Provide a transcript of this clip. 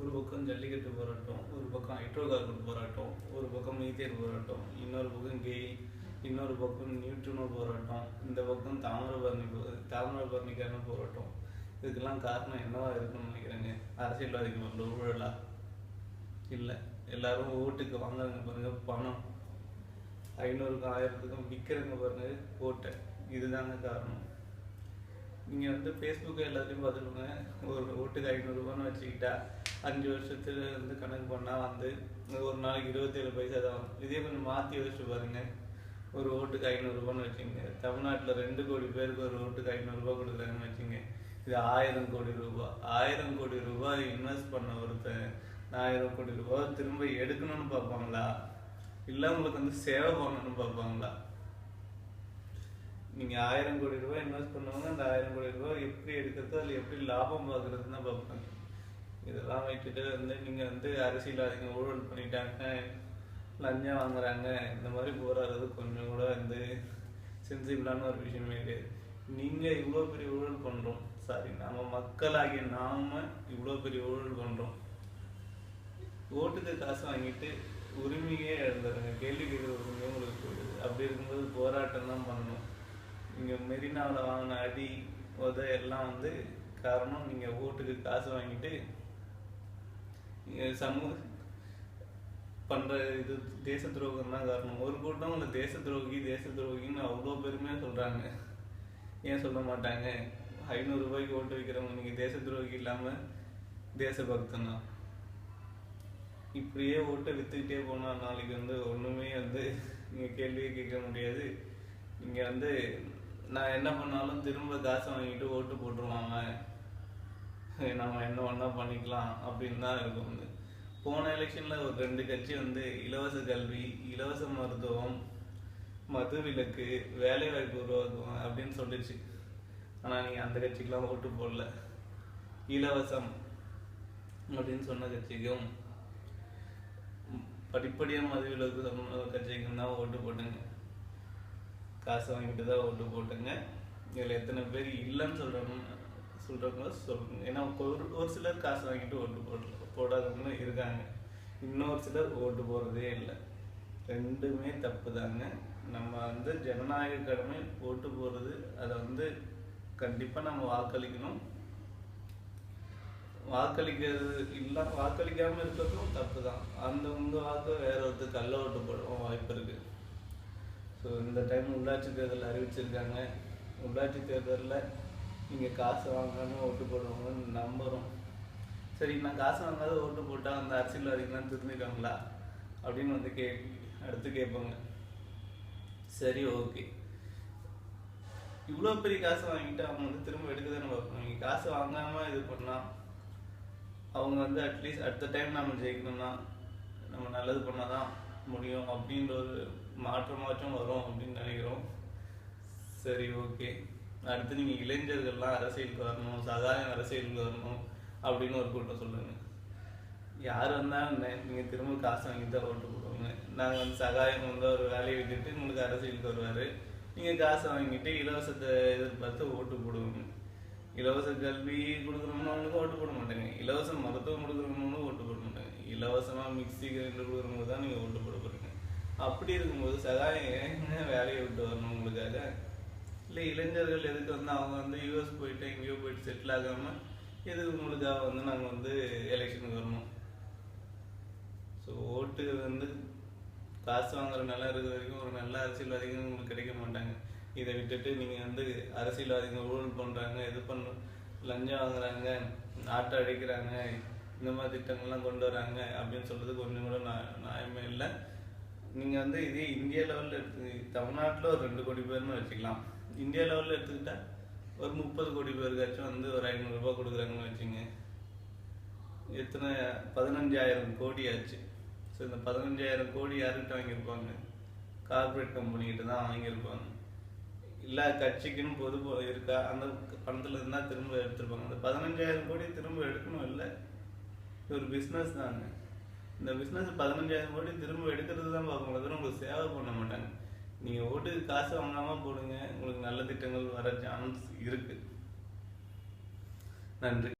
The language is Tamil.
ஒரு பக்கம் ஜல்லிக்கட்டு போராட்டம் ஒரு பக்கம் ஹைட்ரோ கார்பன் போராட்டம் ஒரு பக்கம் மீத்தேர் போராட்டம் இன்னொரு பக்கம் கெய் இன்னொரு பக்கம் நியூட்ரினோ போராட்டம் இந்த பக்கம் தாமிரபரணி தாமிரபரணிக்கான போராட்டம். இதுக்கெல்லாம் காரணம் என்னவா இருக்குன்னு நினைக்கிறேங்க? அரசியல்வாதிகள் உள்ள ஊழலா? இல்லை. எல்லாரும் ஓட்டுக்கு வாங்குறாங்க பாருங்க பணம். ஐநூறுக்கும் ஆயிரத்துக்கும் விற்கிறவங்க பாருங்க ஓட்டை. இதுதாங்க காரணம். நீங்கள் வந்து ஃபேஸ்புக்கு எல்லாத்தையும் பார்த்துக்கோங்க. ஒரு ஓட்டுக்கு ஐநூறுரூபான்னு வச்சுக்கிட்டா அஞ்சு வருஷத்துல வந்து கணக்கு பண்ணால் வந்து ஒரு நாளைக்கு இருபத்தேழு பைசா தான் இதே கொஞ்சம் மாற்றி யோசிச்சு பாருங்க. ஒரு ஓட்டுக்கு ஐநூறுரூபான்னு வச்சுங்க தமிழ்நாட்டில் ரெண்டு கோடி பேருக்கு ஒரு ஓட்டுக்கு ஐநூறுரூபா கொடுக்குறாங்கன்னு வச்சுங்க இது ஆயிரம் கோடி ரூபாய் ஆயிரம் கோடி ரூபாய் இன்வெஸ்ட் பண்ண ஒருத்தன் ஆயிரம் கோடி ரூபாய் திரும்ப எடுக்கணும்னு பார்ப்பாங்களா? இல்லை உங்களுக்கு வந்து சேவை பண்ணணும்னு பார்ப்பாங்களா? நீங்கள் ஆயிரம் கோடி ரூபாய் இன்வெஸ்ட் பண்ணுவாங்க அந்த ஆயிரம் கோடி ரூபாய் எப்படி எடுக்கிறது அதில் எப்படி லாபம் பார்க்குறதுன்னு தான் பார்ப்பாங்க. இதெல்லாம் வைத்துட்டு வந்து நீங்கள் வந்து அரசியல்வாதிங்க ஊழல் பண்ணிட்டாங்க. லஞ்சம் வாங்குறாங்க. இந்த மாதிரி போராடுறது கொஞ்சம் கூட வந்து சென்சிபிளான ஒரு விஷயமே கிடையாது. நீங்கள் இவ்வளோ பெரிய ஊழல் பண்ணுறோம் சாரி நம்ம மக்களாகிய நாம இவ்வளோ பெரிய ஊழல் பண்ணுறோம் ஓட்டுக்கு காசு வாங்கிட்டு உரிமையே எழுந்துருங்க கேள்வி கேட்குற உரிமையே உங்களுக்கு போயிடுது. அப்படி இருக்கும்போது போராட்டம் தான் பண்ணணும். நீங்கள் மெரினாவில் வாங்கின அடி உத எல்லாம் வந்து காரணம் நீங்கள் ஓட்டுக்கு காசு வாங்கிட்டு சமூக பண்ற இது தேச துரோகம் தான் காரணம். ஒரு கூட்டம் உங்களை தேச துரோகி தேச துரோகின்னு அவ்வளோ பெருமையா சொல்றாங்க. ஏன் சொல்ல மாட்டாங்க? ஐநூறு ரூபாய்க்கு ஓட்டு வைக்கிறவங்க நீங்க தேச துரோகி இல்லாம தேசபக்தனா இப்படியே ஓட்டை வித்துக்கிட்டே போனா நாளைக்கு வந்து ஒண்ணுமே வந்து நீங்க கேள்வியே கேட்க முடியாது. நீங்க வந்து நான் என்ன பண்ணாலும் திரும்ப காசை வாங்கிட்டு ஓட்டு போட்டுருவாங்க. நம்ம என்ன வேணா பண்ணிக்கலாம் அப்படின்னு தான் இருக்கும். வந்து போன எலெக்ஷன்ல ஒரு ரெண்டு கட்சி வந்து இலவச கல்வி இலவச மருத்துவம் மது விலக்கு வேலை வாய்ப்பு உருவாக்குவோம் அப்படின்னு சொல்லிச்சு ஆனா நீங்க அந்த கட்சிக்கெல்லாம் ஓட்டு போடல. இலவசம் அப்படின்னு சொன்ன கட்சிக்கும் படிப்படியாக மது விலக்கு சொன்ன கட்சிக்கும் தான் ஓட்டு போட்டுங்க. காசு வாங்கிட்டு தான் ஓட்டு போட்டுங்க. இதுல எத்தனை பேர் இல்லைன்னு சொல்றவங்க சொல்கிறவங்க சொல்லுங்க. ஏன்னா ஒரு ஒரு சிலர் காசு வாங்கிட்டு ஓட்டு போடல போடாதவங்களும் இருக்காங்க. இன்னொரு சிலர் ஓட்டு போடுறதே இல்லை. ரெண்டுமே தப்பு தாங்க நம்ம வந்து ஜனநாயக கடமை ஓட்டு போடுறது அதை வந்து கண்டிப்பாக நம்ம வாக்களிக்கணும். வாக்களிக்கிறது இல்லை வாக்களிக்காமல் இருக்கிறதும் தப்பு தான் அந்த உங்கள் வாக்கு வேற ஒருத்தர் கல்ல ஓட்டு போடவும் வாய்ப்பு இருக்குது ஸோ இந்த டைம் உள்ளாட்சி தேர்தல் அறிவிச்சிருக்காங்க. உள்ளாட்சி தேர்தலில் நீங்கள் காசு வாங்காமல் ஓட்டு போடுறவங்க நம்புகிறோம் சரி நான் காசு வாங்காத ஓட்டு போட்டால் அந்த அரசியல்வாதிகள்லாம் திருந்திருக்காங்களா? அப்படின்னு வந்து கே அடுத்து கேட்பாங்க. சரி ஓகே. இவ்வளோ பெரிய காசு வாங்கிட்டு அவங்க வந்து திரும்ப எடுக்க தானே பார்ப்பாங்க. நீங்கள் காசு வாங்காம இது பண்ணால் அவங்க வந்து அட்லீஸ்ட் அடுத்த டைம் நம்ம ஜெயிக்கணும்னா நம்ம நல்லது பண்ணால் தான் முடியும் அப்படின்ற ஒரு மாற்றமாச்சும் வரும் அப்படின்னு நினைக்கிறோம். சரி ஓகே. அடுத்து நீங்க இளைஞர்கள்லாம் அரசியலுக்கு வரணும் சகாயம் அரசியலுக்கு வரணும் அப்படின்னு ஒரு கூட்டம் சொல்லுங்க. யார் வந்தாலும் என்ன, நீங்க திரும்ப காசு வாங்கி தான் ஓட்டு போடுவாங்க. நாங்க வந்து சகாயம் வந்து ஒரு வேலையை விட்டுட்டு உங்களுக்கு அரசியலுக்கு வருவாரு. நீங்க காசு வாங்கிட்டு இலவசத்தை எதிர்பார்த்து ஓட்டு போடுவீங்க. இலவச கல்வி கொடுக்குறவங்களுக்கு ஓட்டு போட மாட்டாங்க. இலவச மருத்துவம் கொடுக்குறவங்களும் ஓட்டு போட மாட்டாங்க. இலவசமா மிக்ஸி கிரைண்டர் கொடுக்குறவங்க தான் நீங்க ஓட்டு போட போறீங்க. அப்படி இருக்கும்போது சகாயம் ஏங்க வேலையை விட்டு வரணும் உங்களுக்காக? இல்லை இளைஞர்கள் எதுக்கு வந்து அவங்க வந்து யூஎஸ் போயிட்டு எங்கேயோ போயிட்டு செட்டில் ஆகாம எதுக்கு உங்களுக்காக வந்து நாங்கள் வந்து எலெக்ஷனுக்கு வரணும்? ஸோ ஓட்டு வந்து காசு வாங்குற நிலம் இருக்கிற வரைக்கும் ஒரு நல்ல அரசியல்வாதிகள் உங்களுக்கு கிடைக்க மாட்டாங்க. இதை விட்டுட்டு நீங்கள் வந்து அரசியல்வாதிகள் ஊழல் பண்ணுறாங்க இது பண்ண லஞ்சம் வாங்குறாங்க நாட்டை அடிக்கிறாங்க இந்த மாதிரி திட்டங்கள்லாம் கொண்டு வராங்க அப்படின்னு சொல்கிறது கொஞ்சம் கூட நியாயமே இல்லை. நீங்கள் வந்து இதே இந்திய லெவலில் எடுத்து தமிழ்நாட்டில் ஒரு ரெண்டு கோடி பேர்னு வச்சுக்கலாம். இந்தியா லெவலில் எடுத்துக்கிட்டா ஒரு முப்பது கோடி பேருக்காச்சும் வந்து ஒரு ஐநூறுரூபா கொடுக்குறாங்கன்னு வச்சுங்க. எத்தனை பதினஞ்சாயிரம் கோடி ஆச்சு. ஸோ இந்த பதினஞ்சாயிரம் கோடி யார்கிட்ட வாங்கியிருப்பாங்க? கார்ப்பரேட் கம்பெனிகிட்ட தான் வாங்கியிருப்பாங்க. இல்லை கட்சிக்குன்னு பொது போ- இருக்கா? அந்த பணத்தில் இருந்தால் திரும்ப எடுத்துருப்பாங்க. அந்த பதினஞ்சாயிரம் கோடி திரும்ப எடுக்கணும் இல்லை? இது ஒரு பிஸ்னஸ் தாங்க இந்த பிஸ்னஸ் பதினஞ்சாயிரம் கோடி திரும்ப எடுக்கிறது தான் பார்ப்பாங்களே தவிர உங்களுக்கு சேவை பண்ண மாட்டாங்க. நீங்கள் ஓட்டுக்கு காசு வாங்காமல் போடுங்க. உங்களுக்கு நல்ல திட்டங்கள் வர சான்ஸ் இருக்கு. நன்றி.